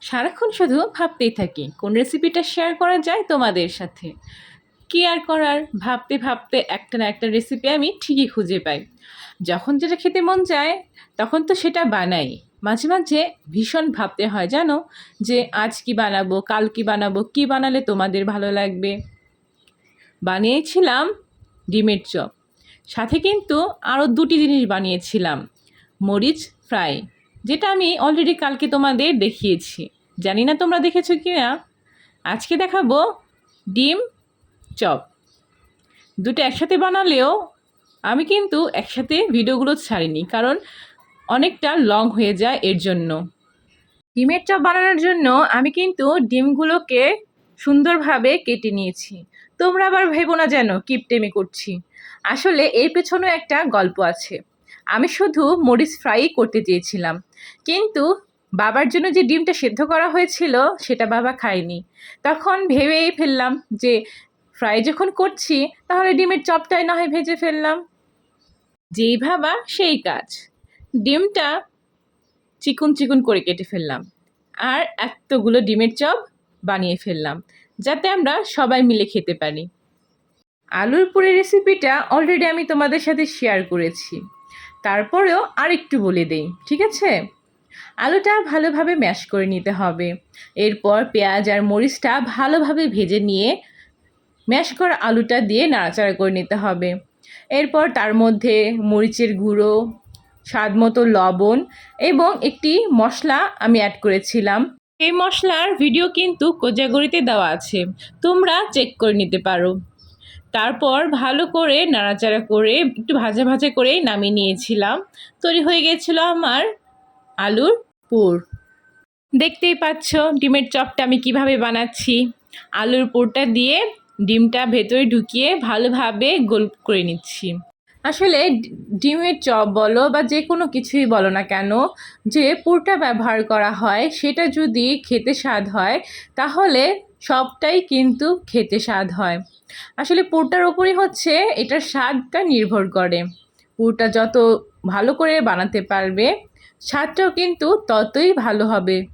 সারাক্ষণ শুধু ভাবতেই থাকি, কোন রেসিপিটা শেয়ার করা যায় তোমাদের সাথে? কি আর করার? ভাবতে ভাবতে একটা না একটা রেসিপি আমি ঠিকই খুঁজে পাই। যখন যেটা খেতে মন যায়, তখন তো সেটা বানাই। মাঝে মাঝে ভীষণ ভাবতে হয়, জানো? যে আজ কি বানাবো, কাল কি বানাবো, কি বানালে তোমাদের ভালো লাগবে? বানিয়েছিলাম ডিমের চপ। সাথে কিন্তু আরও দুটি জিনিস বানিয়েছিলাম, মরিচ ফ্রাই। যেটা আমি অলরেডি কালকে তোমাদের দেখিয়েছি। জানি না তোমরা দেখেছ কি না আজকে দেখাবো ডিম চপ। দুটো একসাথে বানালেও আমি কিন্তু একসাথে ভিডিওগুলো ছাড়িনি, কারণ অনেকটা লং হয়ে যায় এর জন্য। ডিমের চপ বানানোর জন্য আমি কিন্তু ডিমগুলোকে সুন্দরভাবে কেটে নিয়েছি। তোমরা আবার ভেবো না যেন কিপটেমি করছি। আসলে এর পেছনেও একটা গল্প আছে। আমি শুধু মরিচ ফ্রাই করতে চেয়েছিলাম। কিন্তু বাবার জন্য যে ডিমটা সেদ্ধ করা হয়েছিল, সেটা বাবা খায়নি। তখন ভেবেই ফেললাম যে ফ্রাই যখন করছি, তাহলে ডিমের চপটাই না হয় ভেজে ফেললাম। যেই ভাবা সেই কাজ। ডিমটা চিকুন চিকুন করে কেটে ফেললাম। আর এতগুলো ডিমের চপ বানিয়ে ফেললাম, যাতে আমরা সবাই মিলে খেতে পারি। আলুর পুরি রেসিপিটা অলরেডি আমি তোমাদের সাথে শেয়ার করেছি। তারপরেও আরেকটু বলে দেই, ঠিক আছে? আলুটা ভালোভাবে ম্যাশ করে নিতে হবে। এরপর পেঁয়াজ আর মরিচটা ভালোভাবে ভেজে নিয়ে ম্যাশ করা আলুটা দিয়ে নাড়াচাড়া করে নিতে হবে। এরপর তার মধ্যে মরিচের গুঁড়ো স্বাদ মতো লবণ এবং একটি মশলা আমি অ্যাড করেছিলাম। এই মশলার ভিডিও কিন্তু কোজাগরিতে দেওয়া আছে। তোমরা চেক করে নিতে পারো। তারপর ভালো করে নাড়াচাড়া করে একটু ভাজা ভাজা করে নামিয়ে নিয়েছিলাম। তৈরি হয়ে গেছিল আমার আলুর পুর। দেখতেই পাচ্ছ ডিমের চপটা আমি কীভাবে বানাচ্ছি। আলুর পুরটা দিয়ে ডিমটা ভেতরে ঢুকিয়ে ভালোভাবে গোল করে নিচ্ছি। আসলে ডিমের চপ বলো বা যে কোনো কিছুই বলো না কেন, যে পুরটা ব্যবহার করা হয় সেটা যদি খেতে স্বাদ হয়, তাহলে সবটাই কিন্তু খেতে স্বাদ হয়। আসলে পুরটার ওপরই হচ্ছে এটার স্বাদটা নির্ভর করে। পুরটা যত ভালো করে বানাতে পারবে, স্বাদটাও কিন্তু ততই ভালো হবে।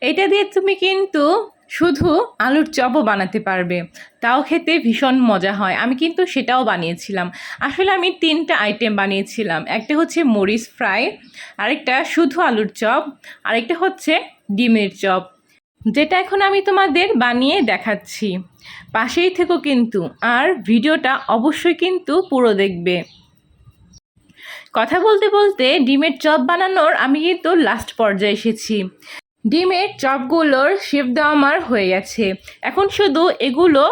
এটা দিয়ে তুমি কিন্তু শুধু আলুর চপও বানাতে পারবে। তাও খেতে ভীষণ মজা হয়। আমি কিন্তু সেটাও বানিয়েছিলাম। আসলে আমি তিনটা আইটেম বানিয়েছিলাম। একটা হচ্ছে মরিচ ফ্রাই, আরেকটা শুধু আলুর চপ, আরেকটা হচ্ছে ডিমের চপ। যেটা এখন আমি তোমাদের বানিয়ে দেখাচ্ছি। পাশেই থেকো কিন্তু, আর ভিডিওটা অবশ্যই কিন্তু পুরো দেখবে। কথা বলতে বলতে ডিমের চপ বানানোর আমি কিন্তু লাস্ট পর্যায়ে এসেছি। ডিমের চপগুলোর শেপ দেওয়া আমার হয়ে গেছে। এখন শুধু এগুলো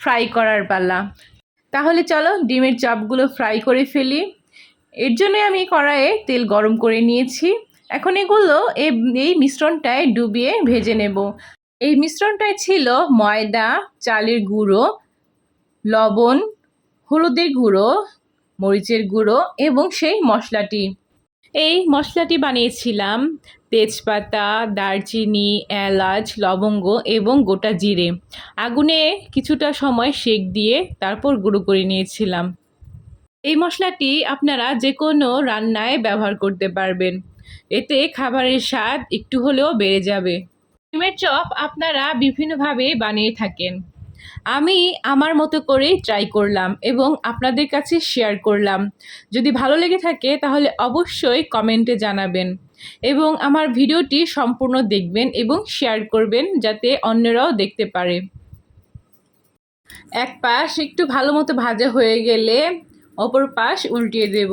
ফ্রাই করার পালা। তাহলে চলো ডিমের চপগুলো ফ্রাই করে ফেলি। এর জন্য আমি কড়াইয়ে তেল গরম করে নিয়েছি। এখন এগুলো এই মিশ্রণটায় ডুবিয়ে ভেজে নেব। এই মিশ্রণটায় ছিল ময়দা, চালের গুঁড়ো, লবণ, হলুদের গুঁড়ো, মরিচের গুঁড়ো এবং সেই মশলাটি। এই মশলাটি বানিয়েছিলাম তেজপাতা, দারচিনি, এলাচ, লবঙ্গ এবং গোটা জিরে। আগুনে কিছুটা সময় সেক দিয়ে তারপর গুঁড়ো করে নিয়েছিলাম। এই মশলাটি আপনারা যে কোনো রান্নায় ব্যবহার করতে পারবেন। এতে খাবারের স্বাদ একটু হলেও বেড়ে যাবে। ডিমের চপ আপনারা বিভিন্নভাবে বানিয়ে থাকেন। আমি আমার মতো করে ট্রাই করলাম এবং আপনাদের কাছে শেয়ার করলাম। যদি ভালো লেগে থাকে তাহলে অবশ্যই কমেন্টে জানাবেন এবং আমার ভিডিওটি সম্পূর্ণ দেখবেন এবং শেয়ার করবেন যাতে অন্যরাও দেখতে পারে। এক পাশ একটু ভালো মতো ভাজা হয়ে গেলে অপর পাশ উল্টিয়ে দেব।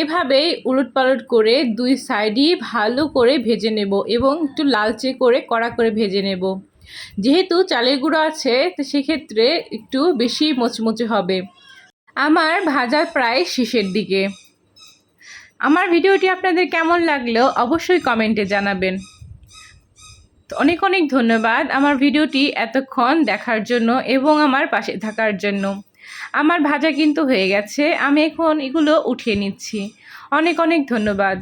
এভাবেই উলট পালট করে দুই সাইডই ভালো করে ভেজে নেব এবং একটু লালচে করে কড়া করে ভেজে নেব। যেহেতু চালের গুঁড়ো আছে, তো সেক্ষেত্রে একটু বেশি মোচমোচে হবে। আমার ভাজা প্রায় শেষের দিকে। আমার ভিডিওটি আপনাদের কেমন লাগল অবশ্যই কমেন্টে জানাবেন। অনেক অনেক ধন্যবাদ আমার ভিডিওটি এতক্ষণ দেখার জন্য এবং আমার পাশে থাকার জন্য। আমার ভাজা কিন্তু হয়ে গেছে আমি এখন এগুলো উঠিয়ে নিচ্ছি। অনেক অনেক ধন্যবাদ।